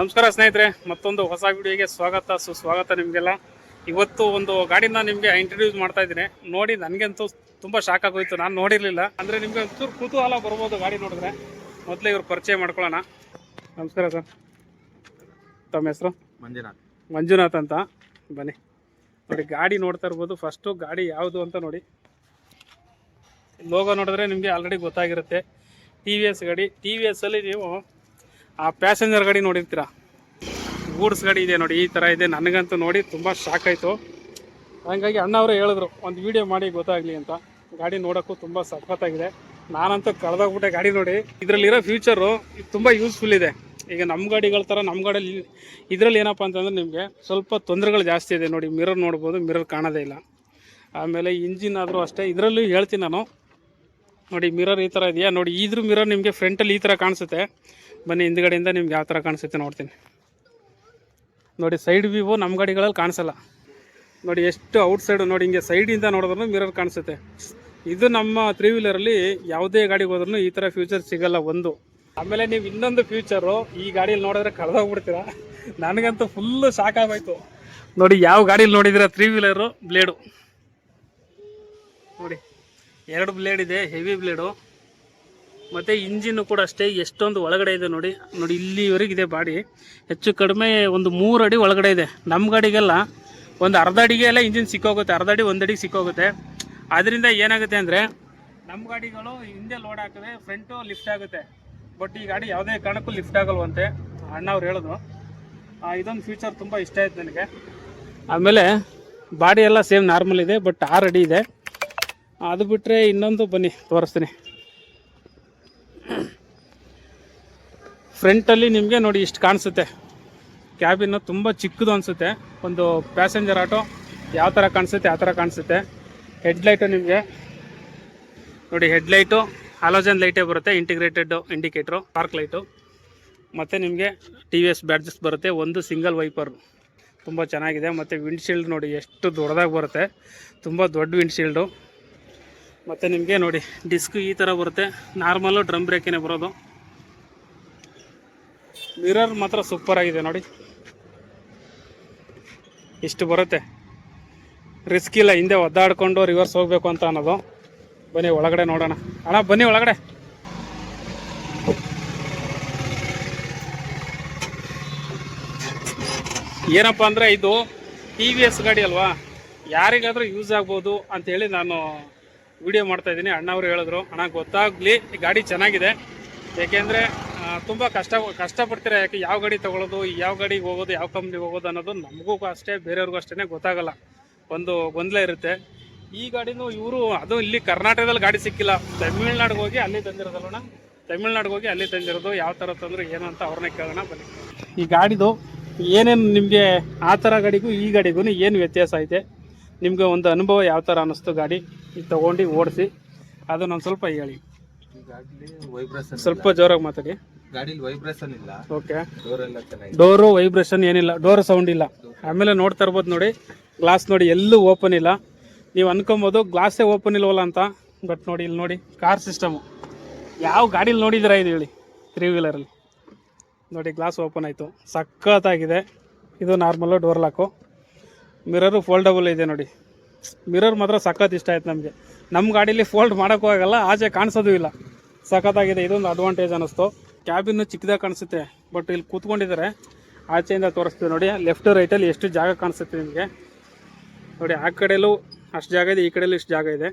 ನಮಸ್ಕಾರ ಸ್ನೇಹಿತರೆ ಮತ್ತೊಂದು ಹೊಸ ವಿಡಿಯೋಗೆ ಸ್ವಾಗತ. ಸುಸ್ವಾಗತ ನಿಮಗೆಲ್ಲ. ಇವತ್ತು ಒಂದು ಗಾಡಿನ ನಿಮಗೆ ಇಂಟ್ರೊಡ್ಯೂಸ್ ಮಾಡ್ತಾ ಇದ್ದೀನಿ. ನೋಡಿ ನನಗಂತೂ ತುಂಬ ಶಾಕ್ ಆಗೋಯ್ತು. ನಾನು ನೋಡಿರಲಿಲ್ಲ. ಅಂದರೆ ನಿಮಗೆ ಒಂಚೂರು ಕುತೂಹಲ ಬರ್ಬೋದು ಗಾಡಿ ನೋಡಿದ್ರೆ. ಮೊದಲೇ ಇವ್ರು ಪರಿಚಯ ಮಾಡ್ಕೊಳ್ಳೋಣ. ನಮಸ್ಕಾರ ಸರ್. ತಮ್ಮ ಹೆಸರು? ಮಂಜುನಾಥ್. ಮಂಜುನಾಥ್ ಅಂತ. ಬನ್ನಿ. ನೋಡಿ ಗಾಡಿ ನೋಡ್ತಾ ಇರ್ಬೋದು. ಫಸ್ಟು ಗಾಡಿ ಯಾವುದು ಅಂತ ನೋಡಿ. ಲೋಗೋ ನೋಡಿದ್ರೆ ನಿಮಗೆ ಆಲ್ರೆಡಿ ಗೊತ್ತಾಗಿರುತ್ತೆ. ಟಿ ವಿ ಎಸ್ ಗಾಡಿ. ಟಿ ವಿ ಎಸ್ಸಲ್ಲಿ ನೀವು ಆ ಪ್ಯಾಸೆಂಜರ್ ಗಾಡಿ ನೋಡಿರ್ತೀರಾ? ಗೂಡ್ಸ್ ಗಾಡಿ ಇದೆ ನೋಡಿ, ಈ ಥರ ಇದೆ. ನನಗಂತೂ ನೋಡಿ ತುಂಬ ಶಾಕ್ ಆಯಿತು. ಹಂಗಾಗಿ ಅಣ್ಣವರು ಹೇಳಿದ್ರು, ಒಂದು ವಿಡಿಯೋ ಮಾಡಿ, ಗೊತ್ತಾಗಲಿ ಅಂತ. ಗಾಡಿ ನೋಡೋಕ್ಕೂ ತುಂಬ ಸಖತ್ತಾಗಿದೆ. ನಾನಂತೂ ಕಳೆದೋಗ್ಬಿಟ್ಟೆ ಗಾಡಿ ನೋಡಿ. ಇದರಲ್ಲಿರೋ ಫ್ಯೂಚರು ತುಂಬ ಯೂಸ್ಫುಲ್ ಇದೆ. ಈಗ ನಮ್ಮ ಗಾಡಿಗಳ ಥರ ನಮ್ಮ ಗಾಡಿಯಲ್ಲಿ ಇದರಲ್ಲಿ ಏನಪ್ಪ ಅಂತಂದ್ರೆ ನಿಮಗೆ ಸ್ವಲ್ಪ ತೊಂದರೆಗಳು ಜಾಸ್ತಿ ಇದೆ ನೋಡಿ. ಮಿರರ್ ನೋಡ್ಬೋದು ಮಿರರ್ ಕಾಣೋದೇ ಇಲ್ಲ. ಆಮೇಲೆ ಇಂಜಿನ್ ಆದರೂ ಅಷ್ಟೇ. ಇದರಲ್ಲೂ ಹೇಳ್ತೀನಿ ನಾನು. ನೋಡಿ ಮಿರರ್ ಈ ಥರ ಇದೆಯಾ? ನೋಡಿ, ಇದ್ರ ಮಿರರ್ ನಿಮಗೆ ಫ್ರಂಟಲ್ಲಿ ಈ ಥರ ಕಾಣಿಸುತ್ತೆ. ಬನ್ನಿ ಹಿಂದ್ಗಡೆಯಿಂದ ನಿಮ್ಗೆ ಯಾವ ಥರ ಕಾಣಿಸುತ್ತೆ ನೋಡ್ತೀನಿ. ನೋಡಿ ಸೈಡ್ ವ್ಯೂವು ನಮ್ಮ ಗಾಡಿಗಳಲ್ಲಿ ಕಾಣಿಸಲ್ಲ. ನೋಡಿ ಎಷ್ಟು ಔಟ್ ಸೈಡು ನೋಡಿ ಹಿಂಗೆ ಸೈಡಿಂದ ನೋಡಿದ್ರು ಮಿರರ್ ಕಾಣಿಸುತ್ತೆ. ಇದು ನಮ್ಮ ತ್ರೀ ವೀಲರಲ್ಲಿ ಯಾವುದೇ ಗಾಡಿಗೆ ಹೋದ್ರೂ ಈ ಥರ ಫ್ಯೂಚರ್ ಸಿಗಲ್ಲ ಒಂದು. ಆಮೇಲೆ ನೀವು ಇನ್ನೊಂದು ಫ್ಯೂಚರು ಈ ಗಾಡಿಯಲ್ಲಿ ನೋಡಿದ್ರೆ ಕಳೆದೋಗ್ಬಿಡ್ತೀರಾ? ನನಗಂತೂ ಫುಲ್ಲು ಶಾಕ್ ಆಗೋಯ್ತು. ನೋಡಿ ಯಾವ ಗಾಡೀಲಿ ನೋಡಿದ್ರೆ ತ್ರೀ ವೀಲರು ಬ್ಲೇಡು ನೋಡಿ, ಎರಡು ಬ್ಲೇಡ್ ಇದೆ ಹೆವಿ ಬ್ಲೇಡು ಮತ್ತು ಇಂಜಿನ್ನು ಕೂಡ ಅಷ್ಟೇ ಎಷ್ಟೊಂದು ಒಳಗಡೆ ಇದೆ ನೋಡಿ. ನೋಡಿ ಇಲ್ಲಿವರೆಗೆ ಇದೆ ಬಾಡಿ. ಹೆಚ್ಚು ಕಡಿಮೆ ಒಂದು ಮೂರು ಅಡಿ ಒಳಗಡೆ ಇದೆ. ನಮ್ಮ ಗಾಡಿಗೆಲ್ಲ ಒಂದು ಅರ್ಧ ಅಡಿಗೆ ಎಲ್ಲ ಇಂಜಿನ್ ಸಿಕ್ಕೋಗುತ್ತೆ. ಅರ್ಧ ಅಡಿ ಒಂದು ಅಡಿಗೆ ಸಿಕ್ಕೋಗುತ್ತೆ. ಅದರಿಂದ ಏನಾಗುತ್ತೆ ಅಂದರೆ ನಮ್ಮ ಗಾಡಿಗಳು ಹಿಂದೆ ಲೋಡ್ ಹಾಕಿದ್ರೆ ಫ್ರಂಟು ಲಿಫ್ಟ್ ಆಗುತ್ತೆ. ಬಟ್ ಈ ಗಾಡಿ ಯಾವುದೇ ಕಾರಣಕ್ಕೂ ಲಿಫ್ಟ್ ಆಗಲ್ವಂತೆ. ಅಣ್ಣವ್ರು ಹೇಳಿದ್ರು ಆ, ಇದೊಂದು ಫ್ಯೂಚರ್ ತುಂಬ ಇಷ್ಟ ಆಯ್ತು ನನಗೆ. ಆಮೇಲೆ ಬಾಡಿ ಎಲ್ಲ ಸೇಮ್ ನಾರ್ಮಲ್ ಇದೆ ಬಟ್ ಆರು ಅಡಿ ಇದೆ. ಅದು ಬಿಟ್ಟರೆ ಇನ್ನೊಂದು ಬನ್ನಿ ತೋರಿಸ್ತೀನಿ. ಫ್ರಂಟಲ್ಲಿ ನಿಮಗೆ ನೋಡಿ ಇಷ್ಟು ಕಾಣಿಸುತ್ತೆ. ಕ್ಯಾಬಿನ್ನು ತುಂಬ ಚಿಕ್ಕದು ಅನಿಸುತ್ತೆ. ಒಂದು ಪ್ಯಾಸೆಂಜರ್ ಆಟೋ ಯಾವ ಥರ ಕಾಣಿಸುತ್ತೆ, ಆ ಥರ ಕಾಣಿಸುತ್ತೆ. ಹೆಡ್ಲೈಟು ನಿಮಗೆ. ನೋಡಿ ಹೆಡ್ಲೈಟು ಹಾಲೋಜನ್ ಲೈಟೇ ಬರುತ್ತೆ ಇಂಟಿಗ್ರೇಟೆಡ್ ಇಂಡಿಕೇಟ್ರು ಪಾರ್ಕ್ ಲೈಟು ಮತ್ತು ನಿಮಗೆ ಟಿ ವಿ ಎಸ್ ಬ್ಯಾಡ್ಜಸ್ ಬರುತ್ತೆ, ಒಂದು ಸಿಂಗಲ್ ವೈಪರ್ ತುಂಬ ಚೆನ್ನಾಗಿದೆ. ಮತ್ತು ವಿಂಡ್ಶೀಲ್ಡ್ ನೋಡಿ ಎಷ್ಟು ದೊಡ್ಡದಾಗಿ ಬರುತ್ತೆ. ತುಂಬ ದೊಡ್ಡ ವಿಂಡ್ಶೀಲ್ಡು ಮತ್ತು ನಿಮಗೆ ನೋಡಿ ಡಿಸ್ಕ್ ಈ ಥರ ಬರುತ್ತೆ. ನಾರ್ಮಲ್ಲು ಡ್ರಮ್ ಬ್ರೇಕೇ ಬರೋದು. ಮಿರರ್ ಮಾತ್ರ ಸೂಪರ್ ಆಗಿದೆ ನೋಡಿ. ಇಷ್ಟು ಬರುತ್ತೆ. ರಿಸ್ಕ್ ಇಲ್ಲ, ಹಿಂದೆ ಒದ್ದಾಡ್ಕೊಂಡು ರಿವರ್ಸ್ ಹೋಗಬೇಕು ಅಂತ ಅನ್ನೋದು. ಬನ್ನಿ, ಒಳಗಡೆ ನೋಡೋಣ. ಅಣ್ಣ, ಬನ್ನಿ ಒಳಗಡೆ. ಏನಪ್ಪ ಅಂದರೆ ಇದು ಟಿ ವಿ ಎಸ್ ಗಾಡಿ ಅಲ್ವಾ? ಯಾರಿಗಾದರೂ ಯೂಸ್ ಆಗ್ಬೋದು ಅಂತೇಳಿ ನಾನು ವಿಡಿಯೋ ಮಾಡ್ತಾ ಇದ್ದೀನಿ. ಅಣ್ಣವರು ಹೇಳಿದ್ರು. ಅಣ್ಣ, ಗೊತ್ತಾಗಲಿ ಗಾಡಿ ಚೆನ್ನಾಗಿದೆ. ಏಕೆಂದರೆ ತುಂಬ ಕಷ್ಟ, ಕಷ್ಟಪಡ್ತೀರಾ? ಯಾಕೆ ಯಾವ ಗಾಡಿ ತೊಗೊಳೋದು, ಯಾವ ಗಾಡಿಗೆ ಹೋಗೋದು, ಯಾವ ಕಂಪ್ನಿಗೆ ಹೋಗೋದು ಅನ್ನೋದು ನಮಗೂ ಅಷ್ಟೇ, ಬೇರೆಯವ್ರಿಗೂ ಅಷ್ಟೇ ಗೊತ್ತಾಗಲ್ಲ. ಒಂದು ಗೊಂದಲ ಇರುತ್ತೆ. ಈ ಗಾಡಿನೂ ಇವರು, ಅದು ಇಲ್ಲಿ ಕರ್ನಾಟಕದಲ್ಲಿ ಗಾಡಿ ಸಿಕ್ಕಿಲ್ಲ. ತಮಿಳ್ನಾಡಿಗೆ ಹೋಗಿ ಅಲ್ಲಿ ತಂದಿರೋದಲ್ಲಣ್ಣ ತಮಿಳ್ನಾಡಿಗೆ ಹೋಗಿ ಅಲ್ಲಿ ತಂದಿರೋದು, ಯಾವ ಥರ ತಂದ್ರೆ, ಏನು ಅಂತ ಅವ್ರನ್ನೇ ಕೇಳೋಣ, ಬನ್ನಿ. ಈ ಗಾಡಿದು ಏನೇನು ನಿಮಗೆ ಆ ಥರ ಗಾಡಿಗೂ ಈ ಗಾಡಿಗೂ ಏನು ವ್ಯತ್ಯಾಸ ಐತೆ ನಿಮಗೆ ಒಂದು ಅನುಭವ ಯಾವ ಥರ ಅನ್ನಿಸ್ತು ಗಾಡಿ? ಇದು ತೊಗೊಂಡು ಓಡಿಸಿ ಅದು ನಾನು ಸ್ವಲ್ಪ ಹೇಳಿ. ಸ್ವಲ್ಪ ಜೋರಾಗಿ ಮಾತಾಡಿ. ಗಾಡಿಲಿ ವೈಬ್ರೇಷನ್ ಇಲ್ಲ. ಓಕೆ ಡೋರ್ ಎಲ್ಲ ಚೆನ್ನಾಗಿದೆ. ಡೋರು ವೈಬ್ರೇಷನ್ ಏನಿಲ್ಲ. ಡೋರ್ ಸೌಂಡ್ ಇಲ್ಲ. ಆಮೇಲೆ ನೋಡ್ತಾ ಇರ್ಬೋದು ನೋಡಿ ಗ್ಲಾಸ್ ನೋಡಿ ಎಲ್ಲೂ ಓಪನ್ ಇಲ್ಲ. ನೀವು ಅನ್ಕೊಬೋದು ಗ್ಲಾಸೇ ಓಪನ್ ಇಲ್ವಲ್ಲ ಅಂತ. ಬಟ್ ನೋಡಿ ಇಲ್ಲಿ ನೋಡಿ ಕಾರ್ ಸಿಸ್ಟಮು ಯಾವ ಗಾಡೀಲಿ ನೋಡಿದಿರ ಇದು ಹೇಳಿ ತ್ರೀ ವೀಲರಲ್ಲಿ ನೋಡಿ ಗ್ಲಾಸ್ ಓಪನ್ ಆಯಿತು. ಸಖತ್ತಾಗಿದೆ. ಇದು normal door lock mirror foldable ಇದೆ ನೋಡಿ. ಮಿರರ್ ಮಾತ್ರ ಸಖತ್ ಇಷ್ಟ ಆಯ್ತು ನಮಗೆ. ನಮ್ಮ ಗಾಡೀಲಿ ಫೋಲ್ಡ್ ಮಾಡೋಕ್ಕೂ ಆಗಲ್ಲ ಆಚೆ ಕಾಣಿಸೋದು ಇಲ್ಲ. ಸಖತ್ತಾಗಿದೆ, ಇದೊಂದು ಅಡ್ವಾಂಟೇಜ್ ಅನ್ನಿಸ್ತು. ಕ್ಯಾಬಿನ್ನು ಚಿಕ್ಕದಾಗಿ ಕಾಣಿಸುತ್ತೆ ಬಟ್ ಇಲ್ಲಿ ಕೂತ್ಕೊಂಡಿದ್ದಾರೆ. ಆಚೆಯಿಂದ ತೋರಿಸ್ತೀವಿ ನೋಡಿ ಲೆಫ್ಟ್ ರೈಟಲ್ಲಿ ಎಷ್ಟು ಜಾಗ ಕಾಣಿಸುತ್ತೆ ನಿಮಗೆ. ನೋಡಿ, ಆ ಕಡೆಯಲ್ಲೂ ಅಷ್ಟು ಜಾಗ ಇದೆ, ಈ ಕಡೆಯಲ್ಲೂ ಇಷ್ಟು ಜಾಗ ಇದೆ.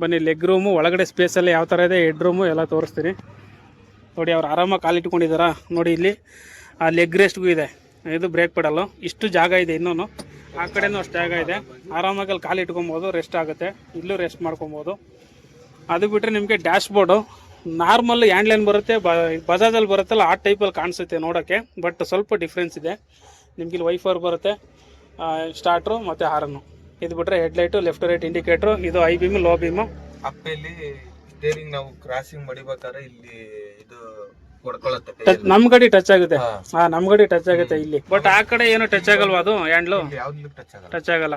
ಬನ್ನಿ ಲೆಗ್ ರೂಮು ಒಳಗಡೆ ಸ್ಪೇಸಲ್ಲಿ ಯಾವ ಥರ ಇದೆ ಹೆಡ್ ರೂಮು ಎಲ್ಲ ತೋರಿಸ್ತೀನಿ. ನೋಡಿ, ಅವ್ರು ಆರಾಮಾಗಿ ಕಾಲಿಟ್ಕೊಂಡಿದ್ದಾರಾ ನೋಡಿ, ಇಲ್ಲಿ ಆ ಲೆಗ್ ರೆಸ್ಟ್ಗೂ ಇದೆ. ಇದು ಬ್ರೇಕ್ ಪೆಡಲ್ಲು ಇಷ್ಟು ಜಾಗ ಇದೆ ಇನ್ನೂ ಆ ಕಡೆನೂ ಅಷ್ಟು ಜಾಗ ಇದೆ. ಆರಾಮಾಗಿ ಅಲ್ಲಿ ಕಾಲು ಇಟ್ಕೊಬೋದು ರೆಸ್ಟ್ ಆಗುತ್ತೆ. ಇಲ್ಲೂ ರೆಸ್ಟ್ ಮಾಡ್ಕೊಬೋದು. ಅದು ಬಿಟ್ಟರೆ ನಿಮಗೆ ಡ್ಯಾಶ್ ಬೋರ್ಡು ನಾರ್ಮಲ್ ಹ್ಯಾಂಡ್ಲೈನ್ ಬರುತ್ತೆ ಬ ಬಜಾಜಲ್ಲಿ ಬರುತ್ತಲ್ಲ ಆ ಟೈಪಲ್ಲಿ ಕಾಣಿಸುತ್ತೆ ನೋಡೋಕ್ಕೆ ಬಟ್ ಸ್ವಲ್ಪ ಡಿಫ್ರೆನ್ಸ್ ಇದೆ. ನಿಮ್ಗೆ ಇಲ್ಲಿ ವೈಫರ್ ಬರುತ್ತೆ ಸ್ಟಾರ್ಟ್ರು ಮತ್ತು ಹಾರನ್ನು ಇದು ಬಿಟ್ಟರೆ ಹೆಡ್ಲೈಟು ಲೆಫ್ಟ್ ರೈಟ್ ಇಂಡಿಕೇಟ್ರು ಇದು ಐ ಬೀಮು ಲೋ ಬೀಮು ಅಪ್ಪೆಲ್ಲಿ ಸ್ಟೇರಿಂಗ್ ನಾವು ಕ್ರಾಸಿಂಗ್ ಮಾಡಿಬೇಕಾದ್ರೆ ಇಲ್ಲಿ ಇದು ನಮ್ ಗಡಿ ಟಚ್ ಆಗುತ್ತೆ. ಹಾ. ನಮ್ಮ ಗಾಡಿ ಟಚ್ ಆಗುತ್ತೆ ಇಲ್ಲಿ. ಬಟ್ ಆ ಕಡೆ ಏನು ಟಚ್ ಆಗಲ್ವಾ ಅದು ಹ್ಯಾಂಡ್ಲು ಟಚ್ ಆಗಲ್ಲ.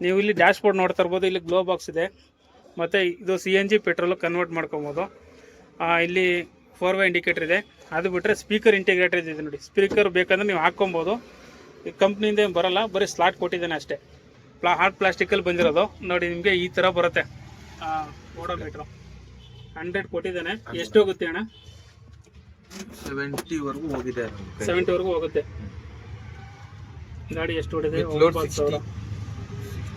ನೀವು ಇಲ್ಲಿ ಡ್ಯಾಶ್ ಬೋರ್ಡ್ ನೋಡ್ತಾ ಇರ್ಬೋದು ಇಲ್ಲಿ ಗ್ಲೋ ಬಾಕ್ಸ್ ಇದೆ. ಮತ್ತು ಇದು C N G petrol convert ಮಾಡ್ಕೊಬೋದು. ಇಲ್ಲಿ ಫೋರ್ ವೇ ಇಂಡಿಕೇಟರ್ ಇದೆ. ಅದು ಬಿಟ್ಟರೆ ಸ್ಪೀಕರ್ ಇಂಟಿಗ್ರೇಟರ್ ಇದೆ ನೋಡಿ. ಸ್ಪೀಕರ್ ಬೇಕಂದ್ರೆ ನೀವು ಹಾಕ್ಕೊಬೋದು. ಈ ಕಂಪ್ನಿಯಿಂದ ಏನು ಬರಲ್ಲ ಬರೀ ಸ್ಲಾಟ್ ಕೊಟ್ಟಿದ್ದಾನೆ ಅಷ್ಟೇ. ಪ್ಲಾ ಹಾರ್ಡ್ ಪ್ಲಾಸ್ಟಿಕಲ್ಲಿ ಬಂದಿರೋದು. ನೋಡಿ ನಿಮಗೆ ಈ ಥರ ಬರುತ್ತೆ. ಓಡೋಮೀಟ್ರು ಹಂಡ್ರೆಡ್ ಕೊಟ್ಟಿದ್ದಾನೆ. ಎಷ್ಟು ಹೋಗುತ್ತೆ ಅಣ್ಣ? ಸೆವೆಂಟಿ ವರೆಗೂ ಹೋಗಿದೆ ಸೆವೆಂಟಿವರೆಗೂ ಹೋಗುತ್ತೆ. ಗಾಡಿ ಎಷ್ಟು ಹೊಡಿದೆ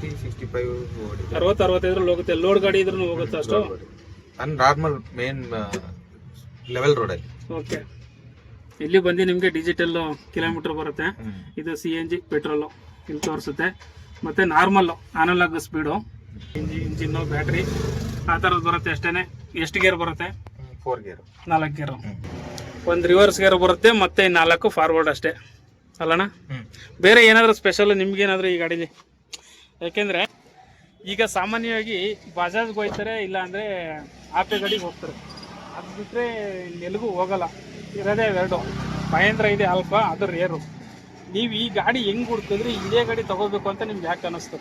ಸಿಕ್ಸ್ಟಿ ಸಿಕ್ಸ್ಟಿ ಫೈವ್ ಓಡಿದೆ. ಅರವತ್ತು ಅರವತ್ತೈದ್ರಲ್ಲಿ ಹೋಗುತ್ತೆ ಲೋಡ್ ಗಾಡಿ ಇದ್ರೂ ಹೋಗುತ್ತೆ ಅಷ್ಟು? ನಾನು ನಾರ್ಮಲ್ ಮೇನ್ ಲೆವೆಲ್ ರೋಡಲ್ಲಿ ಓಕೆ. ಇಲ್ಲಿ ಬಂದು ನಿಮಗೆ ಡಿಜಿಟಲ್ ಕಿಲೋಮೀಟರ್ ಬರುತ್ತೆ. ಇದು ಸಿ ಎನ್ ಜಿ ಪೆಟ್ರೋಲು ಇಲ್ಲಿ ತೋರಿಸುತ್ತೆ. ಮತ್ತು ನಾರ್ಮಲ್ಲು ಅನಲಾಗ್ ಸ್ಪೀಡು ಇಂಜಿ ಇಂಜಿನ್ನು ಬ್ಯಾಟ್ರಿ ಆ ಥರದ್ದು ಬರುತ್ತೆ ಅಷ್ಟೇ ಎಷ್ಟು ಗೇರ್ ಬರುತ್ತೆ? ಫೋರ್ ಗೇರ್ ನಾಲ್ಕು ಗೇರು ಒಂದು ರಿವರ್ಸ್ ಗೇರ್ ಬರುತ್ತೆ ಮತ್ತೆ ನಾಲ್ಕು ಫಾರ್ವರ್ಡ್ ಅಷ್ಟೇ. ಅಲ್ಲಣ್ಣ? ಬೇರೆ ಏನಾದರೂ ಸ್ಪೆಷಲ್ ನಿಮ್ಗೇನಾದರೂ ಈ ಗಾಡೀಲಿ? ಯಾಕೆಂದರೆ ಈಗ ಸಾಮಾನ್ಯವಾಗಿ ಬಜಾಜ್ಗೆ ಹೋಗ್ತಾರೆ ಇಲ್ಲ ಅಂದರೆ ಆಪೆ ಗಾಡಿಗೆ ಹೋಗ್ತಾರೆ. ಅದು ಬಿಟ್ಟರೆ ಎಲ್ಲಿಗೂ ಹೋಗಲ್ಲ. ಇರೋದೇ ಎರಡು. ಮಹೇಂದ್ರ ಇದೆ ಅಲ್ಪ ಅದು ರೇರು ನೀವು ಈ ಗಾಡಿ ಹೆಂಗೆ ಹುಡ್ಕಿದ್ರಿ ಇದೇ ಗಾಡಿ ತಗೋಬೇಕು ಅಂತ ನಿಮ್ಗೆ ಯಾಕೆ ಅನ್ನಿಸ್ತು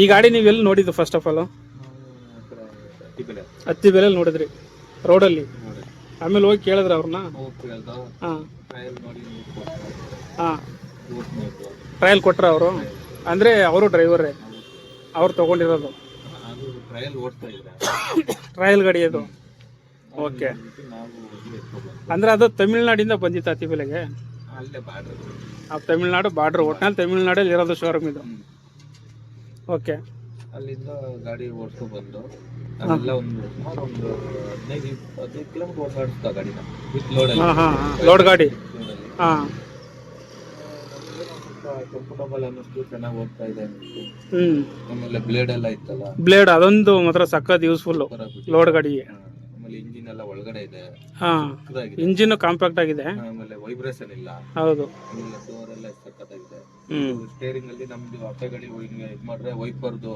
ಈ ಗಾಡಿ ನೀವು ಎಲ್ಲಿ ನೋಡಿದ್ದು ಫಸ್ಟ್ ಆಫ್ ಆಲು ಹತ್ತಿ ಬೆಲೆ ನೋಡಿದ್ರಿ ರೋಡಲ್ಲಿ. ಆಮೇಲೆ ಹೋಗಿ ಕೇಳಿದ್ರೆ ಅವ್ರನ್ನ? ಹಾಂ. ಹಾಂ. ಟ್ರಯಲ್ ಕೊಟ್ರ ಅವರು? ಅಂದರೆ ಅವರು ಡ್ರೈವರೇ ಅವ್ರು ತಗೊಂಡಿರೋದು. ಟ್ರಯಲ್ ಓಡ್ತಾ ಟ್ರಯಲ್ ಗಾಡಿ ಅದು. ಓಕೆ ಅಂದ್ರೆ ಅಂದರೆ ಅದು ತಮಿಳ್ನಾಡಿಂದ ಬಂದಿತ್ತು ಅತಿ ಬೆಲೆಗೆ ಅಲ್ಲೇ ಬಾರ್ಡರ್ ಆ ತಮಿಳ್ನಾಡು ಬಾರ್ಡ್ರ್ ಒಟ್ನಲ್ಲಿ ತಮಿಳ್ನಾಡಲ್ಲಿ ಇರೋದು ಶೋರೂಮ್ ಇದು. ಓಕೆ ಅಲ್ಲಿಂದ ಗಾಡಿ ಓಡಿಸ್ಕೊ ಬಂದು ಅಲ್ಲೆಲ್ಲ ಒಂದು ಸುಮಾರು ಒಂದು ಹದಿನೈದು ಇಪ್ಪ- ಹದಿನೈದು ಕಿಲೋಮೀಟರ್ ಓಡಾಡಿಸ್ತಾ ಗಾಡಿನ. ವಿತ್ ಲೋಡ್ ಹಾಂ ಹಾಂ ಹಾಂ. ಲೋಡ್ ಗಾಡಿ. ಹಾಂ. ಸ್ವಲ್ಪ ಕಂಫರ್ಟಬಲ್ ಅನ್ನಿಸ್ತು ಚೆನ್ನಾಗಿ ಹೋಗ್ತಾ ಇದೆ. ಅನ್ನಿಸ್ತು ಹ್ಞೂ ಆಮೇಲೆ ಬ್ಲೇಡ್ ಎಲ್ಲ ಇತ್ತಲ್ಲ? ಬ್ಲೇಡ್ ಅದೊಂದು ಮಾತ್ರ ಸಖತ್ ಯೂಸ್ಫುಲ್ ಲೋಡ್ ಗಾಡಿಗೆ. ಆಮೇಲೆ ಇಂಜಿನ್ ಎಲ್ಲ ಒಳಗಡೆ ಇದೆ. ಹಾ. ಇಂಜಿನ್ನು ಕಾಂಪ್ಯಾಕ್ಟ್ ಆಗಿದೆ. ಆಮೇಲೆ ವೈಬ್ರೇಷನ್ ಇಲ್ಲ. ಹೌದು. ಆಮೇಲೆ ಡೋರ್ ಎಲ್ಲ ಸಖತ್ತಾಗಿದೆ. ಹ್ಞೂ ಸ್ಟೇರಿಂಗ್ ಅಲ್ಲಿ ನಮ್ದು ಅಪ್ಪೆ ಗಾಡಿ ಹಿಂಗೆ ಇದ್ ಮಾಡ್ರೆ ವೈಪರ್ದು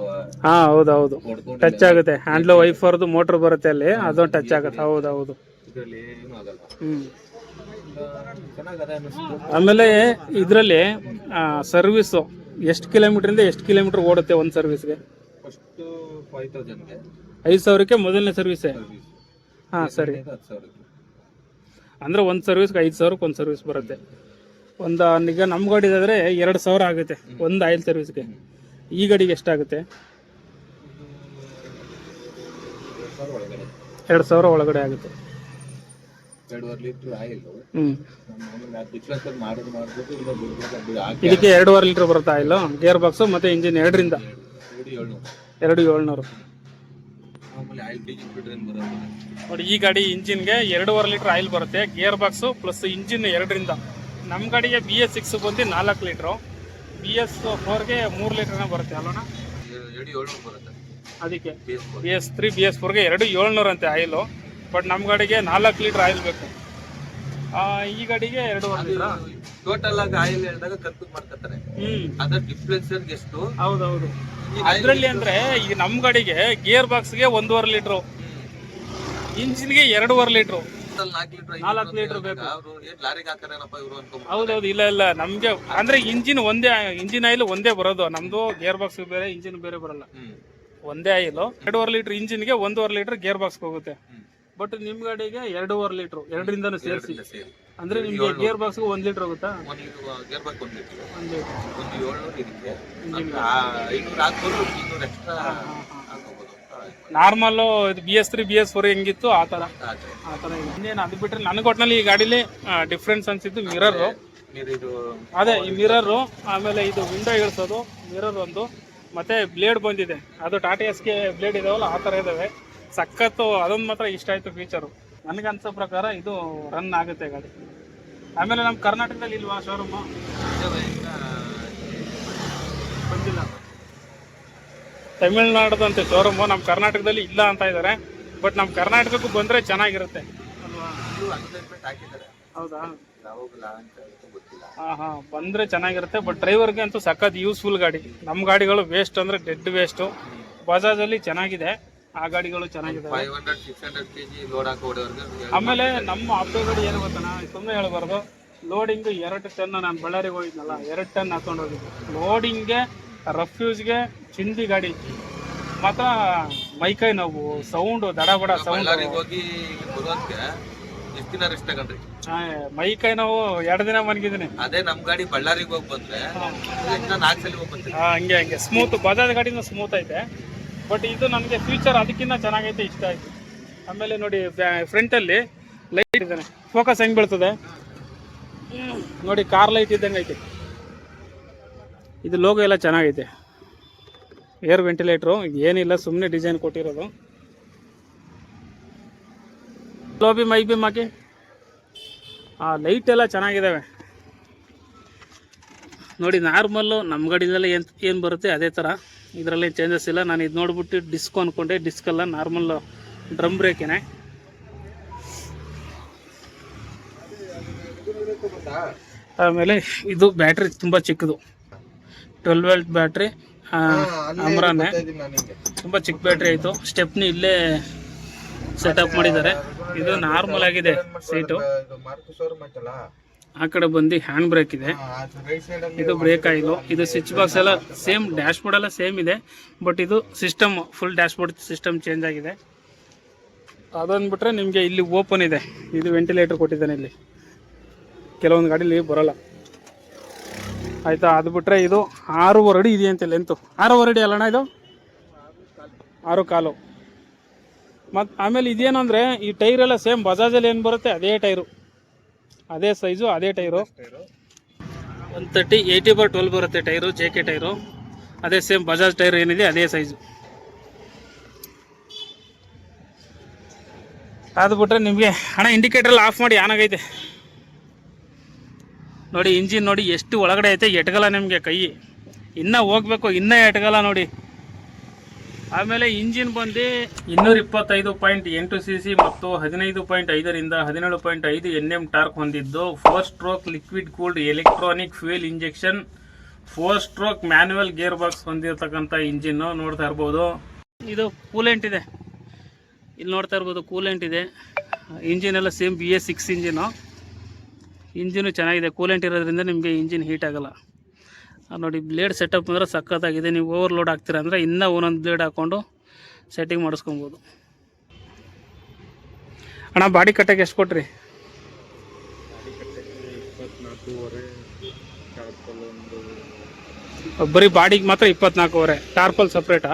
ಹಾಂ ಹೌದು ಹೌದು ಟಚ್ ಆಗುತ್ತೆ. ಹ್ಯಾಂಡ್ಲು ವೈಫರ್ದು ಮೋಟರ್ ಬರುತ್ತೆ ಅಲ್ಲಿ. ಅದೊಂದು ಟಚ್ ಆಗುತ್ತೆ. ಹೌದು ಹೌದು ಹ್ಮ್ ಏನು ಆಗಲ್ಲ. ಆಮೇಲೆ ಇದರಲ್ಲಿ ಸರ್ವಿಸು ಎಷ್ಟು ಕಿಲೋಮೀಟ್ರಿಂದ ಎಷ್ಟು ಕಿಲೋಮೀಟ್ರ್ ಓಡುತ್ತೆ ಒಂದು ಸರ್ವಿಸ್ಗೆ ಐದು ಸಾವಿರಕ್ಕೆ ಮೊದಲನೇ ಸರ್ವಿಸೇ ಹಾಂ, ಸರಿ. ಅಂದರೆ ಒಂದು ಸರ್ವಿಸ್ಗೆ ಐದು ಸಾವಿರಕ್ಕೆ ಒಂದು ಸರ್ವಿಸ್ ಬರುತ್ತೆ. ಒಂದು, ಈಗ ನಮ್ಮ ಗಾಡಿದಾದರೆ ಎರಡು ಸಾವಿರ ಆಗುತ್ತೆ, ಒಂದು ಆಯಿಲ್ ಸರ್ವಿಸ್ಗೆ ಈ ಗಾಡಿಗೆ ಎಷ್ಟಾಗುತ್ತೆ? ಎರಡು ಸಾವಿರ ಒಳಗಡೆ ಆಗುತ್ತೆ. ಎರಡೂವರೆ ಲೀಟರ್ ಆಯಿಲ್. ಹ್ಮ್. ಡಿಫ್ರೆನ್ಸ್ ಮಾಡೋದು ಇಲ್ಲ ಇದಕ್ಕೆ ಎರಡೂವರೆ ಲೀಟ್ರ್ ಬರುತ್ತೆ ಆಯಿಲ್? ಗೇರ್ ಬಾಕ್ಸ್ ಮತ್ತೆ ಇಂಜಿನ್ ಎರಡರಿಂದ? ಎರಡು ಏಳ್ನೂರು. ಎರಡು ಏಳ್ನೂರು. ಆಮೇಲೆ ಆಯಿಲ್ ಡಿ ಬಿಟ್ರೆ ಏನು ಬರೋದು? ನೋಡಿ ಈ ಗಾಡಿ ಇಂಜಿನ್ಗೆ ಎರಡೂವರೆ ಲೀಟ್ರ್ ಆಯಿಲ್ ಬರುತ್ತೆ. ಗೇರ್ ಬಾಕ್ಸು ಪ್ಲಸ್ ಇಂಜಿನ್ ಎರಡರಿಂದ. ನಮ್ಮ ಗಾಡಿಗೆ ಬಿ ಎಸ್ ಸಿಕ್ಸ್ ಬಂದು ನಾಲ್ಕು ಲೀಟ್ರು ಬಿ ಎಸ್ ಫೋರ್ಗೆ ಮೂರು ಲೀಟ್ರನ್ನ ಬರುತ್ತೆ ಅಲ್ಲೋಣ ಎರಡು ಏಳ್ನೂರು ಬರುತ್ತೆ. ಅದಕ್ಕೆ B S three B S ಫೋರ್ಗೆ ಎರಡು ಏಳ್ನೂರಂತೆ ಆಯಿಲು. ಬಟ್ ನಮ್ಮ ಗಾಡಿಗೆ ನಾಲ್ಕು ಲೀಟ್ರ್ ಆಯಿಲ್ ಬೇಕು. ಈ ಗಾಡಿಗೆ ಎರಡು ಟೋಟಲ್ ಆಗಿ ಆಯಿಲ್ ಹೇಳಿದಾಗ ಕನ್ಫ್ಯೂಸ್ ಮಾಡ್ಕೊತಾರೆ. ಅದ್ರ ಡಿಫ್ರೆನ್ಸ್ ಎಷ್ಟು? ಹೌದೌದು. ಅದರಲ್ಲಿ ಅಂದ್ರೆ ಈಗ ನಮ್ಮ ಗಾಡಿಗೆ ಗೇರ್ ಬಾಕ್ಸ್ಗೆ ಒಂದೂವರೆ ಲೀಟ್ರು. ಇಂಜಿನ್ಗೆ ಎರಡೂವರೆ ಲೀಟ್ರು. ನಾಲ್ಕು ಲೀಟರ್ ಬೇಕು. ಹೌದೌದು ಇಲ್ಲ ಇಲ್ಲ. ನಮ್ಗೆ ಅಂದ್ರೆ ಇಂಜಿನ್ ಒಂದೇ ಇಂಜಿನ್ ಆಯಿಲ್ ಒಂದೇ ಬರೋದು. ನಮ್ದು ಗೇರ್ ಬಾಕ್ಸ್ ಬೇರೆ ಇಂಜಿನ್ ಬೇರೆ ಬರಲ್ಲ. ಒಂದೇ ಆಯಿಲ್. ಎರಡೂವರೆ ಲೀಟರ್ ಇಂಜಿನ್ಗೆ ಒಂದೂವರೆ ಲೀಟರ್ ಗೇರ್ ಬಾಕ್ಸ್ ಹೋಗುತ್ತೆ. ಬಟ್ ನಿಮ್ಮ ಗಾಡಿಗೆ ಎರಡೂವರೆ ಲೀಟರ್ ಎರಡರಿಂದನೂ ಸೇರಿಸಿ. ಎರಡರಿಂದ ಸೇರಿ. ಅಂದ್ರೆ ನಿಮಗೆ ಗೇರ್ ಬಾಕ್ಸ್ಗೆ ಒಂದ್ ಲೀಟ್ರ್ ಹೋಗುತ್ತಾ? ಒಂದು ಗೇರ್ ಬಾಕ್ ಒಂದು ಲೀಟರ್ ಒಂದು ನಾರ್ಮಲ್ ಒಂದು ಏಳ್ನೂರು ಇದಕ್ಕೆ ಇಂಜಿನ್ ಐನೂರು ಹಾಕ್ಬೋದು ಇನ್ನೂರು ಎಕ್ಸ್ಟ್ರಾ ಹಾಕೋಬೋದು ಅಂತ. ನಾರ್ಮಲ್ಲು ಇದು B S three B S four ಹೆಂಗಿತ್ತು? ಆ ಥರ ಆದ್ರೆ ಆ ಥರ ಇದೆ. ಇನ್ನೇನು ಅದು ಬಿಟ್ರೆ ನನಗೆ ಒಟ್ಟಿನಲ್ಲಿ ಈ ಗಾಡೀಲಿ ಡಿಫ್ರೆನ್ಸ್ ಅನ್ಸಿದ್ದು ಮಿರರು ಇದು ಅದೇ ಈ ಮಿರರು ಆಮೇಲೆ ಇದು ವಿಂಡೋ ಇಳಿಸೋದು ಮಿರರ್ ಒಂದು. ಮತ್ತೆ ಬ್ಲೇಡ್ ಬಂದಿದೆ. ಅದು ಟಾಟಾ ಎಸ್ಗೆ ಬ್ಲೇಡ್ ಇದಾವಲ್ಲ ಆ ಥರ ಇದಾವೆ. ಸಖತ್ತು ಅದೊಂದು ಮಾತ್ರ ಇಷ್ಟ ಆಯಿತು ಫೀಚರು ನನಗೆ ಅನ್ಸೋ ಪ್ರಕಾರ ಇದು ರನ್ ಆಗುತ್ತೆ ಗಾಡಿ. ಆಮೇಲೆ ನಮ್ಮ ಕರ್ನಾಟಕದಲ್ಲಿ ಇಲ್ವಾ ಶೋರೂಮು ಬಂದಿಲ್ಲ. ತಮಿಳ್ನಾಡದಂತೆ ಶೋರೂಮು ನಮ್ಮ ಕರ್ನಾಟಕದಲ್ಲಿ ಇಲ್ಲ ಅಂತ ಇದ್ದಾರೆ ಬಟ್ ನಮ್ಮ ಕರ್ನಾಟಕಕ್ಕೂ ಬಂದರೆ ಚೆನ್ನಾಗಿರುತ್ತೆ. ಹೌದಾ? ಹಾಂ ಹಾಂ ಬಂದರೆ ಚೆನ್ನಾಗಿರುತ್ತೆ. ಬಟ್ ಡ್ರೈವರ್ಗೆ ಅಂತೂ ಸಖತ್ ಯೂಸ್ಫುಲ್ ಗಾಡಿ. ನಮ್ಮ ಗಾಡಿಗಳು ವೇಸ್ಟ್ ಅಂದರೆ ಡೆಡ್ ವೇಸ್ಟು ಬಜಾಜಲ್ಲಿ ಚೆನ್ನಾಗಿದೆ. ಆ ಗಾಡಿಗಳು ಚೆನ್ನಾಗಿದೆ five hundred six hundred K G load ಹಾಕೋ ಹೊಡೆಯವ್ರಿಗೆ ಆಮೇಲೆ ನಮ್ಮ ಆಪ್ಟೋ ಗಾಡಿ ಏನು ಗೊತ್ತಾನ? ಸುಮ್ಮನೆ ಹೇಳ್ಬಾರ್ದು. ಲೋಡಿಂಗ್ ಎರಡು ಟನ್ ನಾನು ಬಳ್ಳಾರಿಗೆ ಹೋಗಿದ್ನಲ್ಲ ಎರಡು ಟನ್ ಹಾಕೊಂಡು ಹೋಗಿದ್ದೆ. ಲೋಡಿಂಗ್ಗೆ ರಫ್ಯೂಸ್ಗೆ ಚಿಂದಿ ಗಾಡಿ. ಮಾತ್ರ ಮೈಕೈ ನೋವು ಸೌಂಡು ದಡ ಬಡ ಸೌಂಡ್ ಬಳ್ಳಾರಿಗೆ ಹೋಗಿ ಎಷ್ಟು ದಿನ ರೆಸ್ಟ್ ತಗೊಂಡ್ರಿ. ಮೈ ಕೈ ನೋವು ಎರಡು ದಿನ ಮನ್ಗಿದ್ದೀನಿ ಅದೇ ನಮ್ ಗಾಡಿ ಬಳ್ಳಾರಿಗೆ ಹೋಗಿ ಬಂದ್ರೆ ನಾಲ್ಕು ಸಲ ಹೋಗಿ ಬಂದ್ರಿ ಹಂಗೆ ಹಂಗೆ. ಸ್ಮೂತ್ ಬಜಾಜ್ ಗಾಡಿನೂ ಸ್ಮೂತ್ ಐತೆ. ಬಟ್ ಇದು ನನಗೆ ಫ್ಯೂಚರ್ ಅದಕ್ಕಿಂತ ಚೆನ್ನಾಗೈತೆ, ಇಷ್ಟ ಆಯ್ತು. ಆಮೇಲೆ ನೋಡಿ ಫ್ರಂಟಲ್ಲಿ ಲೈಟ್ ಇದ್ದಾನೆ. ಫೋಕಸ್ ಹೆಂಗೆ ಬೀಳ್ತದೆ? ನೋಡಿ ಕಾರ್ ಲೈಟ್ ಇದ್ದಂಗೆ ಐತೆ. ಇದು ಲೋಗೋ ಎಲ್ಲ ಚೆನ್ನಾಗೈತೆ. ಏರ್ ವೆಂಟಿಲೇಟ್ರು ಏನಿಲ್ಲ ಸುಮ್ಮನೆ ಡಿಸೈನ್ ಕೊಟ್ಟಿರೋದು. ಲೋಬಿ ಮೈ ಬಿಮ್ ಹಾಕಿ. ಆ ಲೈಟ್ ಎಲ್ಲ ಚೆನ್ನಾಗಿದ್ದಾವೆ ನೋಡಿ ನಾರ್ಮಲ್ಲು ನಮ್ಮ ಗಾಡಿಲೆಲ್ಲ ಏನು ಏನು ಬರುತ್ತೆ, ಅದೇ ಥರ ಇದರಲ್ಲಿ ಚೇಂಜಸ್ ಇಲ್ಲ. ನಾನು ಇದು ನೋಡ್ಬಿಟ್ಟು ಡಿಸ್ಕ್ ಅಂದ್ಕೊಂಡೆ ಡಿಸ್ಕ್ ಅಲ್ಲ ನಾರ್ಮಲ್ ಡ್ರಮ್ ಬ್ರೇಕೇನೆ ಆಮೇಲೆ ಇದು ಬ್ಯಾಟ್ರಿ ತುಂಬ ಚಿಕ್ಕದು. ಟ್ವೆಲ್ ವೆಲ್ಟ್ ಬ್ಯಾಟ್ರಿ ಅಮ್ರಾನೆ ತುಂಬ ಚಿಕ್ಕ ಬ್ಯಾಟ್ರಿ ಆಯಿತು. ಸ್ಟೆಪ್ನಿ ಇಲ್ಲೇ ಸೆಟಪ್ ಮಾಡಿದ್ದಾರೆ. ಇದು ನಾರ್ಮಲ್ ಆಗಿದೆ ಸೀಟು ಆ ಕಡೆ ಬಂದು ಹ್ಯಾಂಡ್ ಬ್ರೇಕ್ ಇದೆ. ಇದು ಬ್ರೇಕ್ ಆಯಿಲು. ಇದು ಸ್ವಿಚ್ ಬಾಕ್ಸ್ ಎಲ್ಲ ಸೇಮ್ ಡ್ಯಾಶ್ ಬೋರ್ಡ್ ಎಲ್ಲ ಸೇಮ್ ಇದೆ. ಬಟ್ ಇದು system full dashboard system change ಆಗಿದೆ. ಬಿಟ್ರೆ ನಿಮಗೆ ಇಲ್ಲಿ ಓಪನ್ ಇದೆ. ಇದು ವೆಂಟಿಲೇಟರ್ ಕೊಟ್ಟಿದ್ದಾನೆ ಇಲ್ಲಿ. ಕೆಲವೊಂದು ಗಾಡೀಲಿ ಬರೋಲ್ಲ. ಆಯಿತಾ? ಅದು ಬಿಟ್ಟರೆ ಇದು ಆರೂವರೆ ಅಡಿ ಇದೆಯಂತೆ ಲೆಂತು ಆರೂವರೆ ಅಡಿ ಅಲ್ಲಣ್ಣ ಇದು? ಆರು ಕಾಲು. ಮತ್ತು ಆಮೇಲೆ ಇದೇನಂದರೆ ಈ ಟೈರ್ ಎಲ್ಲ ಸೇಮ್ ಬಜಾಜಲ್ಲಿ ಏನು ಬರುತ್ತೆ? ಅದೇ ಟೈರು. ಅದೇ ಸೈಜು ಅದೇ tyre one thirty eighty bar twelve ಬರುತ್ತೆ ಟೈರು ಜೆ ಕೆ ಟೈರು ಅದೇ ಸೇಮ್ ಬಜಾಜ್ ಟೈರ್ ಏನಿದೆ, ಅದೇ ಸೈಜು ಅದು ಬಿಟ್ರೆ ನಿಮಗೆ ಹಣ ಇಂಡಿಕೇಟ್ರಲ್ಲಿ ಆಫ್ ಮಾಡಿ ಏನಾಗೈತೆ ನೋಡಿ ಇಂಜಿನ್ ನೋಡಿ ಎಷ್ಟು ಒಳಗಡೆ ಐತೆ ಎಟ್ಗಲ್ಲ ನಿಮಗೆ ಕೈ. ಇನ್ನೂ ಹೋಗ್ಬೇಕು, ಇನ್ನೂ ಎಟ್ಗಲ್ಲ ನೋಡಿ. ಆಮೇಲೆ ಇಂಜಿನ್ ಬಂದು ಇನ್ನೂರ ಇಪ್ಪತ್ತೈದು ಪಾಯಿಂಟ್ ಎಂಟು ಸಿ ಸಿ ಮತ್ತು ಹದಿನೈದು ಪಾಯಿಂಟ್ ಐದರಿಂದ ಹದಿನೇಳು ಪಾಯಿಂಟ್ ಐದು ಎನ್ ಎಂ ಟಾರ್ಕ್ ಹೊಂದಿದ್ದು. Four stroke liquid cooled electronic fuel injection four stroke manual gearbox ಹೊಂದಿರತಕ್ಕಂಥ ಇಂಜಿನ್ನು ನೋಡ್ತಾ ಇರ್ಬೋದು. ಇದು ಕೂಲೆಂಟ್ ಇದೆ. ಇಲ್ಲಿ ನೋಡ್ತಾ ಇರ್ಬೋದು ಕೂಲೆಂಟ್ ಇದೆ. ಇಂಜಿನ್ ಎಲ್ಲ same B A six engine engine ಚೆನ್ನಾಗಿದೆ. ಕೂಲೆಂಟ್ ಇರೋದ್ರಿಂದ ನಿಮಗೆ ಇಂಜಿನ್ ಹೀಟ್ ಆಗಲ್ಲ. ನೋಡಿ ಬ್ಲೇಡ್ ಸೆಟಪ್ ಅಂದರೆ ಸಖತ್ತಾಗಿದೆ. ನೀವು ಓವರ್ಲೋಡ್ ಆಗ್ತೀರ ಅಂದರೆ ಇನ್ನೂ ಒಂದೊಂದು ಬ್ಲೇಡ್ ಹಾಕ್ಕೊಂಡು ಸೆಟ್ಟಿಂಗ್ ಮಾಡಿಸ್ಕೊಬೋದು. ಅಣ್ಣ ಬಾಡಿ ಕಟ್ಟಕ್ಕೆ ಎಷ್ಟು ಕೊಟ್ರಿ? ಬರೀ ಬಾಡಿಗೆ ಮಾತ್ರ ಇಪ್ಪತ್ನಾಲ್ಕೂವರೆ. ಟಾರ್ಪಲ್ ಸಪ್ರೇಟಾ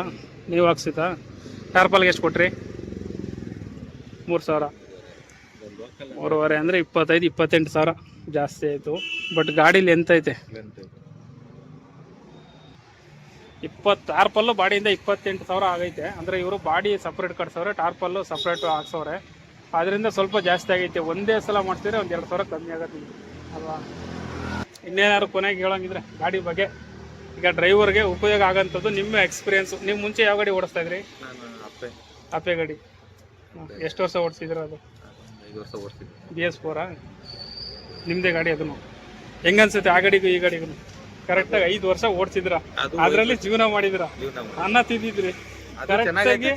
ನೀವು ಹಾಕ್ಸಿತಾ ಟಾರ್ಪಲ್ಗೆ ಎಷ್ಟು ಕೊಟ್ರಿ? ಮೂರು ಸಾವಿರ. ಮೂರುವರೆ ಅಂದರೆ ಇಪ್ಪತ್ತೈದು ಇಪ್ಪತ್ತೆಂಟು ಸಾವಿರ ಜಾಸ್ತಿ ಆಯಿತು. ಬಟ್ ಗಾಡಿಲಿ ಎಂತ ಐತೆ. ಇಪ್ಪತ್ತು ಪಲ್ಲು ಬಾಡಿಯಿಂದ ಇಪ್ಪತ್ತೆಂಟು ಸಾವಿರ ಆಗೈತೆ. ಅಂದರೆ ಇವರು ಬಾಡಿ ಸಪ್ರೇಟ್ ಕಟ್ಸವ್ರೆ ಟಾರ್ಪಲ್ಲು ಸಪ್ರೇಟ್ ಹಾಕ್ಸವ್ರೆ. ಅದರಿಂದ ಸ್ವಲ್ಪ ಜಾಸ್ತಿ ಆಗೈತೆ. ಒಂದೇ ಸಲ ಮಾಡ್ತಿದ್ರೆ ಒಂದು ಎರಡು ಸಾವಿರ ಕಮ್ಮಿ ಆಗುತ್ತೆ. ಅಲ್ವಾ? ಇನ್ನೇನಾದ್ರು ಕೊನೆಗೆ ಹೇಳೋಂಗಿದ್ರೆ ಗಾಡಿ ಬಗ್ಗೆ. ಈಗ ಡ್ರೈವರ್ಗೆ ಉಪಯೋಗ ಆಗೋಂಥದ್ದು ನಿಮ್ಮ ಎಕ್ಸ್ಪೀರಿಯನ್ಸು ನೀವು ಮುಂಚೆ ಯಾವ ಗಾಡಿ ಓಡಿಸ್ತಾ ಇದ್ರಿ? ಅಪ್ಪೆ. ಗಾಡಿ. ಎಷ್ಟು ವರ್ಷ ಓಡಿಸಿದ್ರು ಅದು? ಬಿ ಎಸ್ ಫೋರಾ ನಿಮ್ಮದೇ ಗಾಡಿ ಅದನ್ನು. ಹೆಂಗನ್ಸುತ್ತೆ ಆ ಗಾಡಿಗೂ ಈ ಗಾಡಿಗೂ? ಕರೆಕ್ಟಾಗಿ ಐದು ವರ್ಷ ಓಡಿಸಿದ್ರ. ಅದ್ರಲ್ಲಿ ಜೀವನ ಮಾಡಿದ್ರ. ಅನ್ನ ತಿಂದಿದ್ರಿ. ಆಗಿ-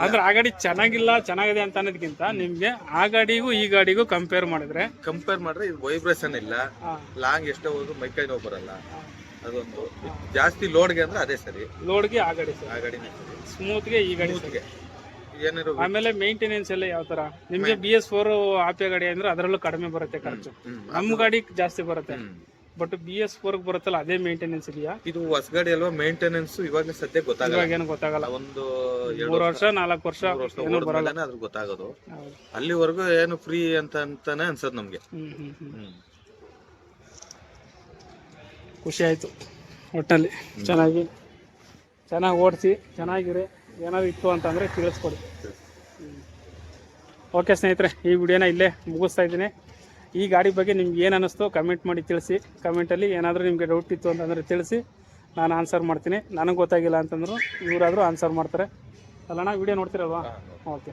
ಅಂದ್ರೆ ಆ ಗಾಡಿ ಚೆನ್ನಾಗಿಲ್ಲ ಚೆನ್ನಾಗಿದೆ ಅಂತ ಅನ್ನೋದಕ್ಕಿಂತ ನಿಮ್ಗೆ ಆ ಗಾಡಿಗೂ ಈ ಗಾಡಿಗೂ ಕಂಪೇರ್ ಮಾಡಿದ್ರೆ ಕಂಪೇರ್ ಮಾಡಿದ್ರೆ ಇದು ವೈಬ್ರೇಷನ್ ಇಲ್ಲ. ಲಾಂಗ್ ಎಷ್ಟೋ ಹೋದ್ರು ಮೈಕೈ ನೋವು ಬರಲ್ಲ. ಅದೊಂದು. ಜಾಸ್ತಿ ಲೋಡ್ಗೆ ಅಂದ್ರೆ ಅದೇ ಸರಿ. ಲೋಡ್ಗೆ ಆ ಗಾಡಿ ಆ ಗಾಡಿ ಸರಿ. ಸ್ಮೂತ್ಗೆ ಈ ಗಾಡಿ. ಸ್ಮೂತ್ಗೆ ಆಮೇಲೆ ಮೇಂಟೆನೆನ್ಸ್ ಎಲ್ಲ ಯಾವ ತರ? ನಿಮ್ಗೆ ಬಿ ಎಸ್ ಫೋರ್ ಆಪೆ ಗಾಡಿ ಅಂದ್ರೆ ಅದರಲ್ಲೂ ಕಡಿಮೆ ಬರುತ್ತೆ ಖರ್ಚು. ನಮ್ ಗಾಡಿ ಜಾಸ್ತಿ ಬರುತ್ತೆ. ಬಟ್ ಬಿ ಎಸ್ ಫೋರ್ ಬರುತ್ತಲ್ಲ ಅದೇ ಮೇಂಟೆನೆನ್ಸ್ ಇದೆಯಾ ಇದು ಹೊಸ ಗಾಡಿ ಅಲ್ವಾ ಮೇಂಟೆನೆನ್ಸ್ ಇವಾಗ ಸದ್ಯ ಗೊತ್ತಾಗಲ್ಲ. ಇವಾಗ ಏನು ಗೊತ್ತಾಗಲ್ಲ. ಒಂದು ಮೂರು ವರ್ಷ ನಾಲ್ಕು ವರ್ಷ ಮೂರು ವರ್ಷ ಏನು ಬರಲ್ಲ. ಅದ್ರ ಗೊತ್ತಾಗೋದು. ಹೌದು. ಅಲ್ಲಿವರೆಗೂ ಏನು ಫ್ರೀ ಅಂತ ಅಂತಾನೆ ಅನ್ಸದ್ ನಮ್ಗೆ. ಹ್ಮ್ ಹ್ಮ್ ಹ್ಮ್. ಹ್ಮ್. ಖುಷಿ ಆಯ್ತು ಒಟ್ಟಲ್ಲಿ ಚೆನ್ನಾಗಿ ಚೆನ್ನಾಗಿ ಓಡಿಸಿ ಚೆನ್ನಾಗಿರಿ. ಏನಾದ್ರು ಇತ್ತು ಅಂತಂದ್ರೆ ತಿಳಿಸ್ಕೊಡಿ. ಓಕೆ ಸ್ನೇಹಿತರೆ ಈ ವಿಡಿಯೋನ ಇಲ್ಲೇ ಮುಗಿಸ್ತಾ ಇದ್ದೀನಿ. ಈ ಗಾಡಿ ಬಗ್ಗೆ ನಿಮ್ಗೆ ಏನು ಅನ್ನಿಸ್ತು ಕಮೆಂಟ್ ಮಾಡಿ ತಿಳಿಸಿ. ಕಮೆಂಟಲ್ಲಿ ಏನಾದರೂ ನಿಮಗೆ ಡೌಟ್ ಇತ್ತು ಅಂತಂದರೆ ತಿಳಿಸಿ. ನಾನು ಆನ್ಸರ್ ಮಾಡ್ತೀನಿ. ನನಗೆ ಗೊತ್ತಾಗಿಲ್ಲ ಅಂತಂದ್ರು ಇವರಾದರೂ ಆನ್ಸರ್ ಮಾಡ್ತಾರೆ. ಅಲ್ಲಣ್ಣ ವಿಡಿಯೋ ನೋಡ್ತಿರಲ್ವಾ? ಓಕೆ